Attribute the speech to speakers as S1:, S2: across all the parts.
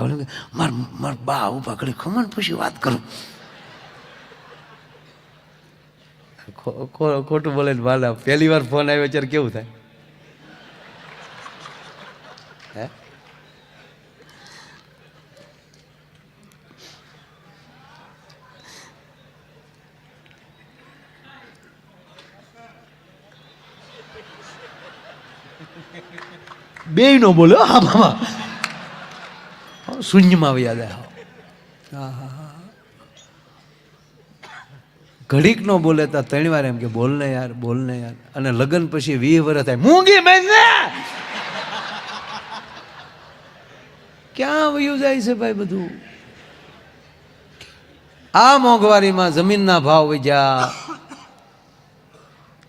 S1: તો માર માર બા ઊભા કરી ખમણ પછી વાત કરું. ખોટું બોલે ને વાલા પહેલી વાર ફોન આવ્યો ત્યારે કેવું થાય? બે નો બોલ્યો હા મામા શૂન્યમાં આવ્યા જાય ઘડીક નો બોલે તો ત્રણ વાર એમ કે, બોલ ને યાર, બોલ ને યાર. અને લગ્ન પછી વીસ વર્ષ થાય. મૂંગી બેન ક્યાં વયું જાય છે ભાઈ બધું? આ મોંઘવારીમાં જમીનના ભાવ વધ્યા,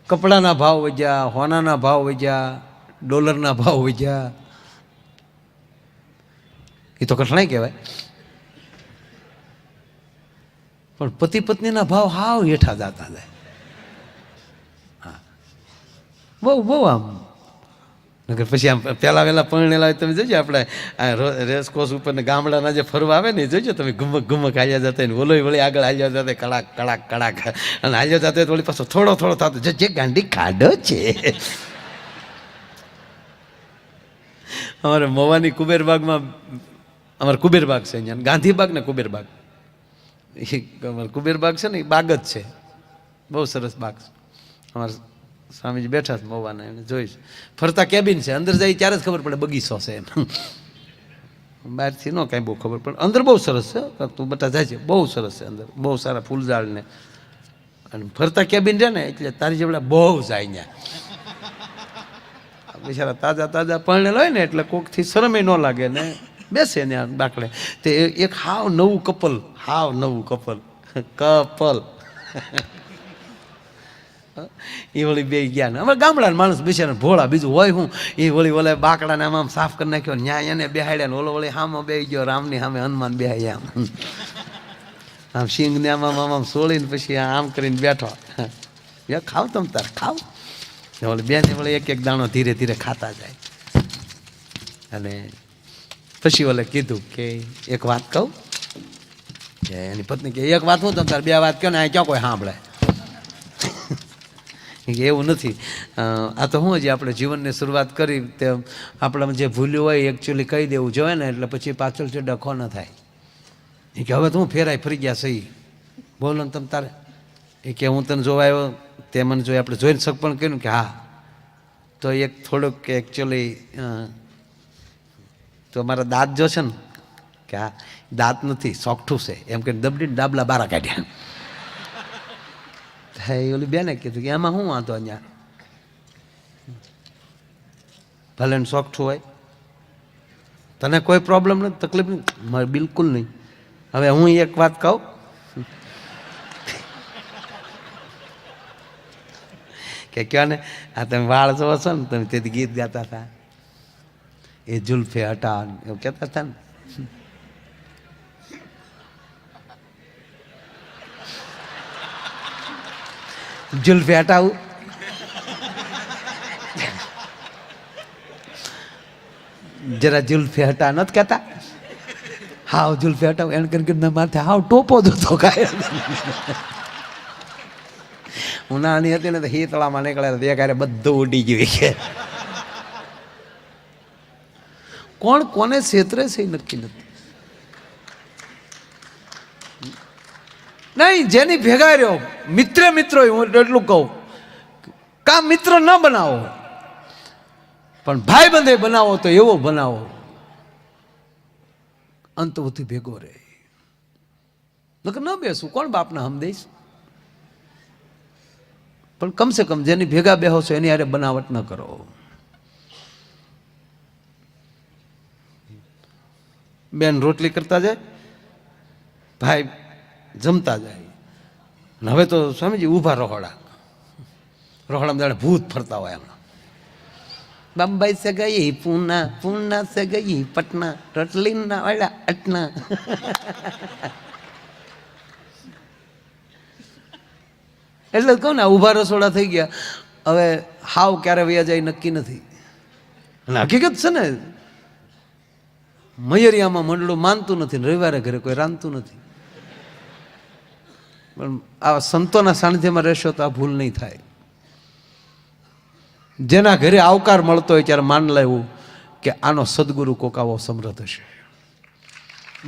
S1: કપડાના ભાવ વધ્યા, હોનાના ભાવ વધ્યા, ડોલરના ભાવ વધ્યા. એ તો કઠણાઈ કહેવાય. પણ પતિ પત્નીના ભાવ હાવ હેઠા જાતા જાય. હા. બહુ બહુ આમ. નગર પછી આમ પહેલા વહેલા પરણેલા હોય તમે જોજો આપણે, આ રેસકોર્સ ઉપર ને ગામડાના જે ફરવા આવે ને જોજો તમે ગુમક ગુમક હાલ્યા જતા ને ઓલોય વળી આગળ હાલ્યા જતા કડાક કડાક કડાક. અને હાલ્યા જતા વળી પાછો થોડો થોડો થતો જે જે ગાંડી ખાડો છે. અમારે મોવાની કુબેરબાગમાં અમારે કુબેરબાગ છે અહીંયા. ગાંધીબાગ ને કુબેરબાગ. એ અમારે કુબેરબાગ છે ને, એ બાગ જ છે. બહુ સરસ બાગ છે. અમારે સ્વામીજી બેઠા છે મોવાના, એને જોઈશ ફરતા કેબિન છે. અંદર જાય ત્યારે જ ખબર પડે બગીચો છે એમ. બહારથી ન કાંઈ બહુ ખબર પડે. અંદર બહુ સરસ છે. તું બધા જાય છે. બહુ સરસ છે અંદર. બહુ સારા ફૂલઝાડ ને અને ફરતા કેબિન રહે ને, એટલે તારી જેવડા બહુ જાય ત્યાં બિચારા તાજા તાજા પરણેલા હોય ને, એટલે કોકથી શરમે ન લાગે ને. બેસે ને બાકડે તે એક હાવ નવું કપલ, હાવ નવું કપલ. કપલ. એ વળી બે ગયા ને. અમારે ગામડાના માણસ બિચારા ભોળા, બીજું હોય હું. એ વળી ઓલે બાકડાને આમ આમ સાફ કરી નાખ્યો ન્યાય એને બેહાડ્યા ને ઓલો વળી હામો બે ગયો, રામની સામે હનુમાન બેહાય આમ. આમ સિંગને આમ આમ આમ સોળીને પછી આમ કરીને બેઠો. ખાવ તમ તાર, ખાવ. ઓલી વળી એક એક દાણો ધીરે ધીરે ખાતા જાય. અને પછી ઓલે કીધું કે એક વાત કહું? કે એની પત્ની કે, એક વાત હું તમ તાર બે વાત કહો ને, આ ક્યાં કોઈ સાંભળે? એવું નથી. આ તો હું હજી આપણે જીવનની શરૂઆત કરી તે આપણે જે ભૂલ્યું હોય એકચ્યુઅલી કહી દેવું જોઈએ ને, એટલે પછી પાછળ છે ડખો ન થાય. એ કે, હવે તો હું ફેરાય ફરી ગયા સહી બોલો ને તમ તારે. એ કે, હું તને જોવા આવ્યો, તે મને જોઈ આપણે જોઈને સગપણ કર્યું કે હા. તો એક થોડુંક એકચ્યુઅલી તો મારા દાંત જો છે ને, કે આ દાંત નથી, સોગઠું છે. એમ કે દબડીને ડાબલા બારા કાઢ્યા. એ ઓલી બેને કીધું કે એમાં શું વાંધો અહીંયા? ભલે ને સોગઠું હોય. તને કોઈ પ્રોબ્લેમ નથી, તકલીફ નહીં મારે બિલકુલ નહીં. હવે હું એક વાત કહું. કે કયો ને, આ તમે વાળ જોવો છો ને, તમે તેથી ગીત ગાતા હતા. એ જુલ્ફે હટા એવું કહેતા હતા ને? જુલ્ફે હટાવું? જરા જુલ્ફે હટા નથી કહેતા? હાવ જુલ્ફે હટાવું, એણ કરીને કરીને માથે હાવ ટોપો દોતો હું નાની હતી ને તો હીતળામાં નીકળે તો એકારે બધું ઉડી ગયું. કે કોણ કોને છેતરે છે એ નક્કી નથી. નહીં, જેની ભેગા રહ્યો, મિત્ર મિત્રો એટલું કહું કા મિત્ર ન બનાવો. પણ ભાઈ બંધે બનાવો તો એવો બનાવો. અંતવથી ભેગો રહે. નકર ન બેસું, કોણ બાપના હમ દઈશ? પણ કમસે કમ જેની ભેગા બેહો છો એની હારે બનાવટ ન કરો. બેન રોટલી કરતા જાય, ભાઈ જમતા જાય. હવે તો સ્વામીજી ઊભા રોહડા. રોહડામાં જાણે ભૂત ફરતા હોય એમના. બંબઈ સે ગઈ, પૂના પૂના સે ગઈ, પટના રોટલી ના વાળા અટના. એટલે કહું ને ઊભા રસોડા થઈ ગયા. હવે હાવ ક્યારે વયા જાય નક્કી નથી. અને હકીકત છે ને મયરિયામાં મંડળું માનતું નથી રવિવારે ઘરે કોઈ રાંધતું નથી. પણ આ સંતોના સાનિધ્યમાં રહેશો તો આ ભૂલ નહીં થાય. જેના ઘરે આવકાર મળતો હોય ત્યારે માન લેવું કે આનો સદગુરુ કોકાવો સમૃદ્ધ હશે.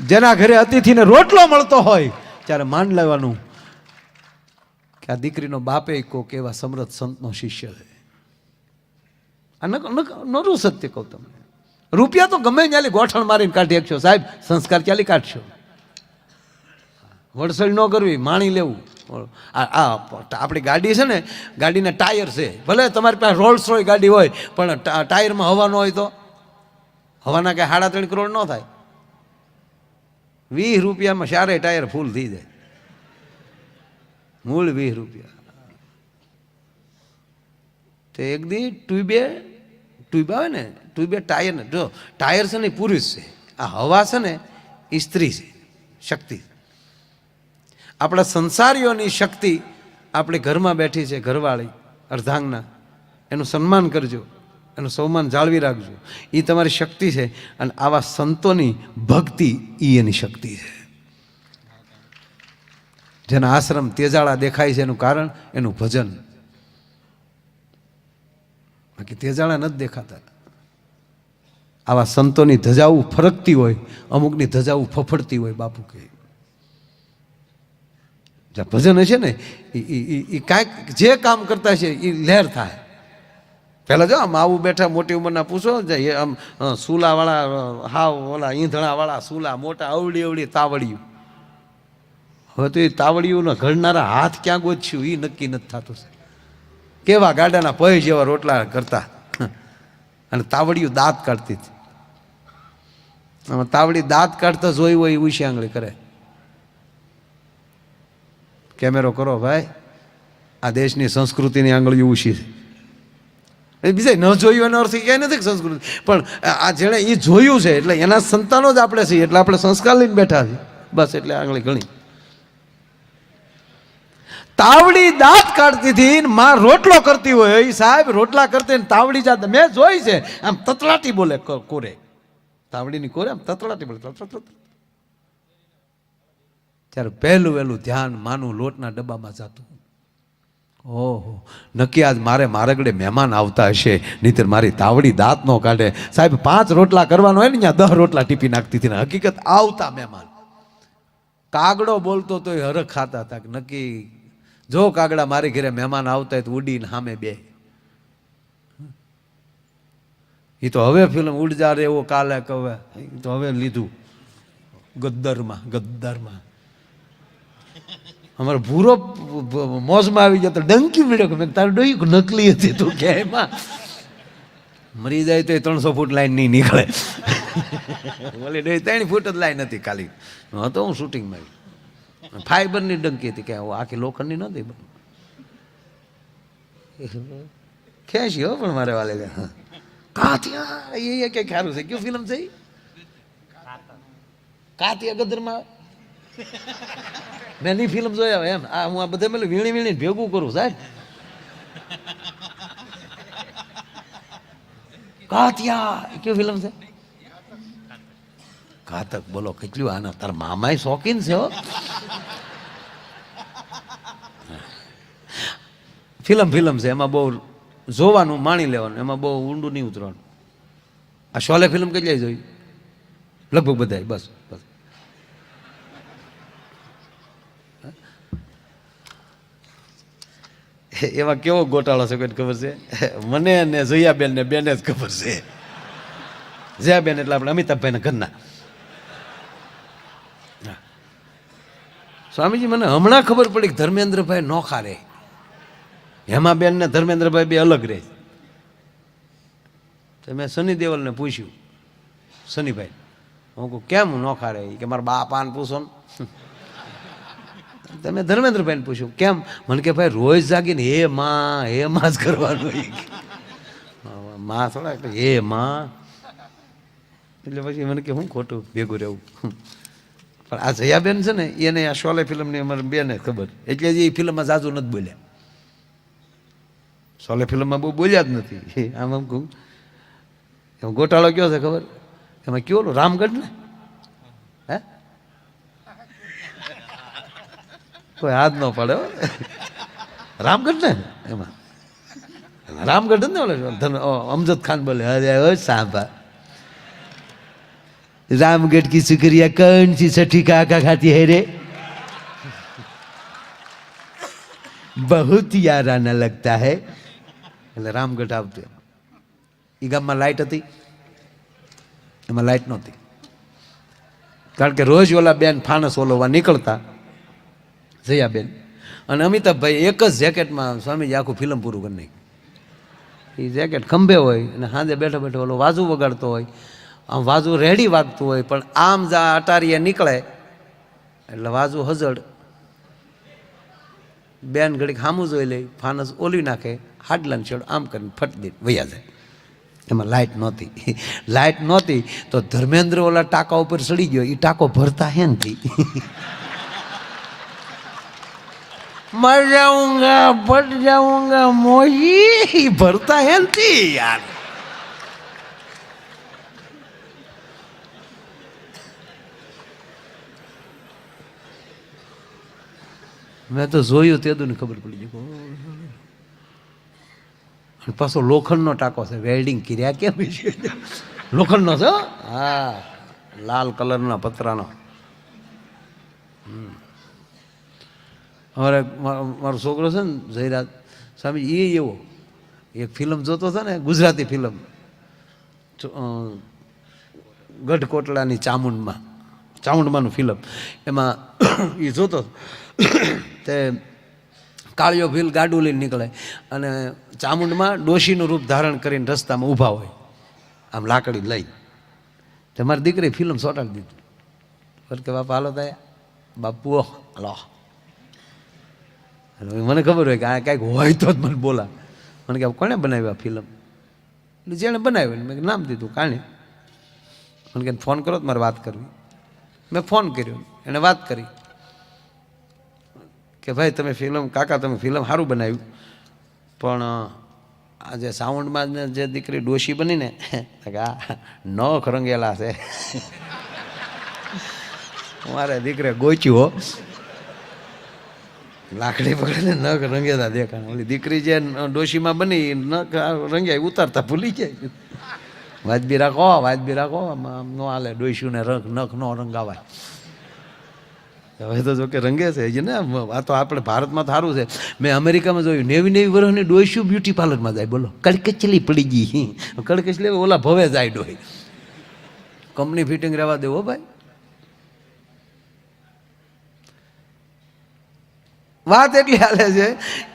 S1: જેના ઘરે અતિથિને રોટલો મળતો હોય ત્યારે માન લેવાનું કે આ દીકરીનો બાપે કોક એવા સમૃદ્ધ સંતનો શિષ્ય છે. આ નક- નક- નરું સત્ય કહું તમને. રૂપિયા તો ગમે ત્યાં ગોઠણ મારીને કાઢી શકશો સાહેબ, સંસ્કાર ચાલી કાઢશો? વડસળ ન કરવી, માણી લેવું. આ આપણી ગાડી છે ને, ગાડીના ટાયર છે. ભલે તમારી પાસે રોલ્સ રોય ગાડી હોય, પણ ટાયરમાં હવા ન હોય તો? હવાના કાંઈ સાડા ત્રણ કરોડ ન થાય. વીસ રૂપિયામાં ચારે ટાયર ફૂલ થઈ જાય. મૂળ વીસ રૂપિયા. તો એક દી ટ્યુબે ટ્યુબ આવે ને ટ્યુબે ટાયર ને. જો ટાયર છે ને એ પુરુષ છે. આ હવા છે ને એ સ્ત્રી છે. શક્તિ. આપણા સંસારીઓની શક્તિ આપણે ઘરમાં બેઠી છે, ઘરવાળી, અર્ધાંગના. એનું સન્માન કરજો. એનું સન્માન જાળવી રાખજો. એ તમારી શક્તિ છે અને આવા સંતોની ભક્તિ એ એની શક્તિ છે. જેના આશ્રમ તેજાળા દેખાય છે એનું કારણ, એનું ભજન. બાકી ધજાળા નથી દેખાતા. આવા સંતોની ધજાઓ ફરકતી હોય, અમુકની ધજાઓ ફફડતી હોય, બાપુ કહે. જે ભજન હશે ને એ કાંઈક જે કામ કરતા છે એ લહેર થાય. પહેલાં જો આમ આવું બેઠા મોટી ઉંમરના પૂછો, જે આમ સુલાવાળા હાવ ઓલા ઈંધણાવાળા, સુલા મોટા, અવળી અવળી તાવડિયું હવે તો એ તાવડિયું ઘડનારા હાથ ક્યાં ગોચ્યું એ નક્કી નથી થતું કેવા ગાડાના પય જેવા રોટલા કરતા. અને તાવડિયું દાંત કાઢતી હતી. આમાં તાવડી દાંત કાઢતા જોઈ હોય એ ઉછી આંગળી કરે. કેમેરો કરો ભાઈ. આ દેશની સંસ્કૃતિની આંગળી ઉછી છે. બીજા ન જોયું એનો અર્થ ક્યાંય નથી સંસ્કૃતિ. પણ આ જેણે એ જોયું છે એટલે એના સંતાનો જ આપણે છીએ, એટલે આપણે સંસ્કાર લઈને બેઠા છીએ. બસ એટલે આંગળી ઘણી તાવડી દાંત કાઢતી હતી માં રોટલો કરતી હોય. એ સાહેબ રોટલા કરતી ને તાવડી જાત મેં જોઈ છે. આમ તતલાટી બોલે કોરે. તાવડીની કોરે આમ તતલાટી બોલે. ત્યારે પહેલું વહેલું ધ્યાન માનું લોટના ડબ્બામાં જતું. ઓહો. નક્કી આજ મારે મારગડે મહેમાન આવતા હશે. નહીતર મારી તાવડી દાંત નો કાઢે. સાહેબ પાંચ રોટલા કરવાનો હોય ને ત્યાં દહ રોટલા ટીપી નાખતી હતી ને હકીકત આવતા મહેમાન. કાગડો બોલતો તો હરખ ખાતા હતા નક્કી જો કાગડા મારી ઘરે મહેમાન આવતા હોય તો ઉડીને સામે બે. એ તો હવે ફિલ્મ ઉડજા રે એવો કાલે કવે. એ તો હવે લીધું. ગદ્દરમાં ગદ્દરમાં. અમારો ભૂરો મોજમાં આવી ગયો તો ડંકી મળ્યો મેં તારું ડોયું નકલી હતી તું કે એમાં. મરી જાય તો ત્રણસો ફૂટ લાઈન નહીં નીકળે. ઓલી ત્રણ ફૂટ જ લાઈન હતી ખાલી. હતો હું શૂટિંગમાં ફાઈબરની ડંકી હતી કે આખી લોખંડની નહોતી ખેંચી હો પણ મારે વાલે કાતિયા, એ કે ખ્યાલ છે કયું ફિલ્મ છે કાથિયા ગદરમાં? મેં ની ફિલ્મ જોયા એમ. આ હું આ બધે મેં વીણી વીણી ભેગું કરું, સાહેબ. કાતિયા, એ કયું ફિલ્મ છે? ઘાતક. બોલો, કેટલું આના તાર મામાય શોખીન છે હો. ફિલ્મ ફિલ્મ છે, એમાં બહુ જોવાનું, માણી લેવાનું, એમાં બહુ ઊંડું નહીં ઉતરવાનું. આ શોલે ફિલ્મ કેટલી જોઈ? લગભગ બધાય, બસ બસ. એમાં કેવો ગોટાળો છે કોઈને ખબર છે? મને અને જયાબેન ને બેને જ ખબર છે. જયાબેન એટલે આપણે અમિતાભભાઈના ઘરના. સ્વામીજી, મને હમણાં ખબર પડી કે ધર્મેન્દ્રભાઈ નોખા રહે હેમાબેન ને ધર્મેન્દ્રભાઈ બે અલગ રહે તો મેં સની દેવલને પૂછ્યું સનીભાઈ હું કહું, કેમ નોખા રહે કે, મારા બાપાને પૂછો ને. તમે ધર્મેન્દ્રભાઈને પૂછ્યું, કેમ? મને કે, ભાઈ, રોજ જાગીને હે માં હે માં જ કરવાનું. માં થોડા એટલે હે માં. એટલે પછી મને કે, હું ખોટું ભેગું રહેવું. પણ આ જયાબેન છે ને, એને આ શોલે ફિલ્મની અમારે બેને ખબર. એટલે એ ફિલ્મમાં જાજુ નથી બોલ્યા. શોલે ફિલ્મમાં બહુ બોલ્યા જ નથી આમ આમ કહું એમ ગોટાળો કયો છે ખબર એમાં કયો ઓલું રામગઢ ને હે કોઈ હાથ ન પડે હો. રામગઢ ને એમાં રામગઢ જ ને ઓલો ધન- ઓ, અમજદ ખાન બોલે અરે ઓ સાંભા रामगढ़ की शुक्रिया कौन सी सठी काका खाती है रे बहुत याराना लगता है એટલે રામગઢ આવતું એ ગામમાં લાઇટ હતી, એમાં લાઇટ નહોતી. કારણ કે રોજ ઓલા બેન ફાનસ ઓલોવા નીકળતા જયા બેન અને અમિતાભભાઈ એક જ જેકેટમાં સ્વામીજી આખું ફિલ્મ પૂરું કરી નાખ્યું. એ જેકેટ ખંભે હોય અને સાંજે બેઠો બેઠો ઓલો વાજુ વગાડતો હોય. આમ વાજુ રેડી વાગતું હોય, પણ આમ જા અટારીએ નીકળે, એટલે વાજુ હજડ બેન ઘડીક સામું જોઈ લે, ફાનસ ઓલી નાખે. હાડલાને છેડ આમ કરીને ફટ દે વૈયા જાય એમાં લાઇટ નહોતી લાઇટ નહોતી તો ધર્મેન્દ્ર ઓલા ટાંકા ઉપર ચડી ગયો એ ટાંકો ભરતા હે નથી મર જાઉંગા પટ જાઉંગા મોહી ભરતા હે નથી યાર મેં તો જોયું તે ને ખબર પડી ગઈ અને પાછો લોખંડનો ટાંકો છે, વેલ્ડિંગ કર્યા કેમ? છે લોખંડનો છે, હા? લાલ કલરના પતરાનો. અમારે મારો છોકરો છે ને, જયરાજ સ્વામી એ એવો. એક ફિલ્મ જોતો હતો ને, ગુજરાતી ફિલ્મ. ગઢકોટલાની ચામુંડમાં, ચામુંડમાંનું ફિલ્મ. એમાં એ જોતો, તે કાળિયો ભીલ ગાડું લઈને નીકળે. અને ચામુંડમાં ડોશીનું રૂપ ધારણ કરીને રસ્તામાં ઊભા હોય. આમ લાકડી લઈ. તો મારી દીકરી ફિલ્મ સોટાડી દીધી. કે, બાપા, હાલો થાય બાપુ હલો. મને ખબર હોય કે આ કાંઈક હોય તો જ મને બોલા. મને કે કોણે બનાવ્યું આ ફિલ્મ? એટલે જેણે બનાવ્યું મેં નામ દીધું કાણે. મને કે, ફોન કરો તો મારે વાત કરવી. મેં ફોન કર્યો. એણે વાત કરી. કે ભાઈ, તમે ફિલ્મ, કાકા, તમે ફિલ્મ સારું બનાવ્યું. પણ આ જે સાઉન્ડમાં ને જે દીકરી ડોશી બનીને આ નખ રંગેલા છે. મારે દીકરે ગોચ્યું હો. લાકડી પકડીને નખ રંગેલા દેખાણ ઓલી દીકરી જે ડોશીમાં બની, નખ રંગ્યા ઉતારતા ભૂલી જાય. વાજબી રાખો વાજબી રાખો, આમ નો હાલે ડોસ્યુંને રંગ, નખ નો રંગાવાય. હવે તો જો કે રંગે છે જ ને, આ તો આપણે ભારતમાં સારું છે. મેં અમેરિકામાં જોયું, નેવી નેવી વર્ષની ડોઈશું બ્યુટી પાર્લરમાં જાય, બોલો. કડકચલી પડી ગઈ કડકચલી ઓલા ભવે જાય ડોઈ કંપની ફિટિંગ રહેવા દેવો ભાઈ. વાત એટલી હાલે છે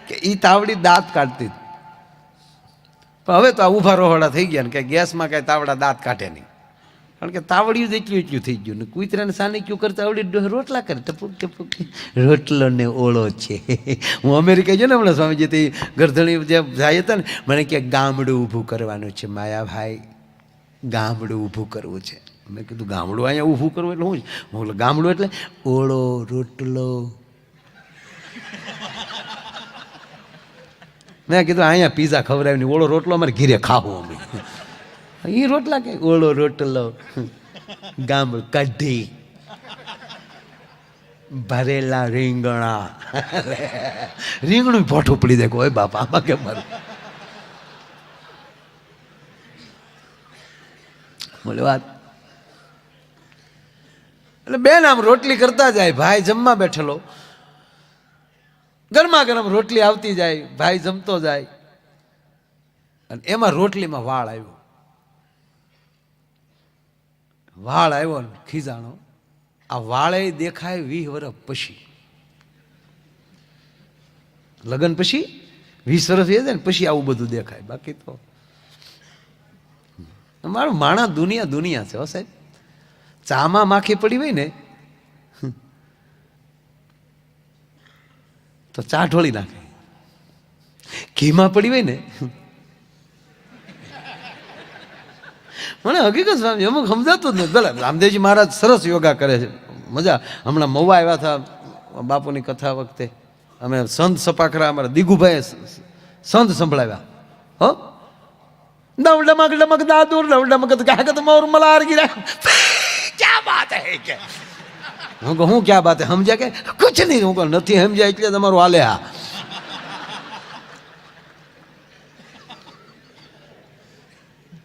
S1: કે એ તાવડી દાંત કાઢતી. પણ હવે તો ઊભા રોહડા થઈ ગયા ને, કે ગેસમાં કાંઈ તાવડા દાંત કાઢે નહીં. કારણ કે તાવડિયું જ એટલું એટલું થઈ ગયું. ને કૂતરાને સાને ક્યુ કરતા આવડી રોટલા કરે. ટપુક ટપુક. રોટલો ને ઓળો છે. હું અમેરિકા જો ને હમણાં સ્વામીજી, તે ગરધણી જે જાય હતા ને, મને કે ગામડું ઊભું કરવાનું છે, માયાભાઈ. ગામડું ઊભું કરવું છે. મેં કીધું, ગામડું અહીંયા ઊભું કરવું એટલે હું છે હું ગામડું એટલે ઓળો, રોટલો. મેં કીધું, અહીંયા પીઝા ખવડાવીને ઓળો, રોટલો અમારે ઘીરે ખાવું અમે. એ રોટલા કે? ઓળો રોટલો. ગામ કઢી. ભરેલા રીંગણા. રીંગણું ભોઠું પડી દે કોઈ બાપા આમાં કે મારું? બોલે વાત. એટલે બેન આમ રોટલી કરતા જાય, ભાઈ જમવા બેઠેલો. ગરમા ગરમ રોટલી આવતી જાય, ભાઈ જમતો જાય. અને એમાં રોટલીમાં વાળ આવ્યો. વાળ આવ્યો ને ખીજાણો, આ વાળે દેખાય વીસ વર્ષ પછી. લગ્ન પછી? વીસ વર્ષ એ ને પછી આવું બધું દેખાય. બાકી તો મારું માણા દુનિયા દુનિયા છે, હો સાહેબ. ચામાં માખી પડી હોય ને તો ચા ઢોળી નાખે. ઘીમાં પડી હોય ને મને હકીકત સ્વામી અમુક સમજાતું જ નથી ભલે, રામદેવજી મહારાજ સરસ યોગા કરે છે. મજા. હમણાં મવા આવ્યા હતા બાપુની કથા વખતે. અમે સંત સપાખરા, અમારા દિગુભાઈ સંત સંભળાવ્યા. હો? દમ ડમક ડમક દાદુર ડમ ડમક કાગત મોર મલાર ગીરા. ક્યા બાત હે કે? હું કહું ક્યાં બાત સમજ્યા કે? કુછ નહીં. હું કહું, નથી સમજ્યા, એટલે તમારું હાલે હા.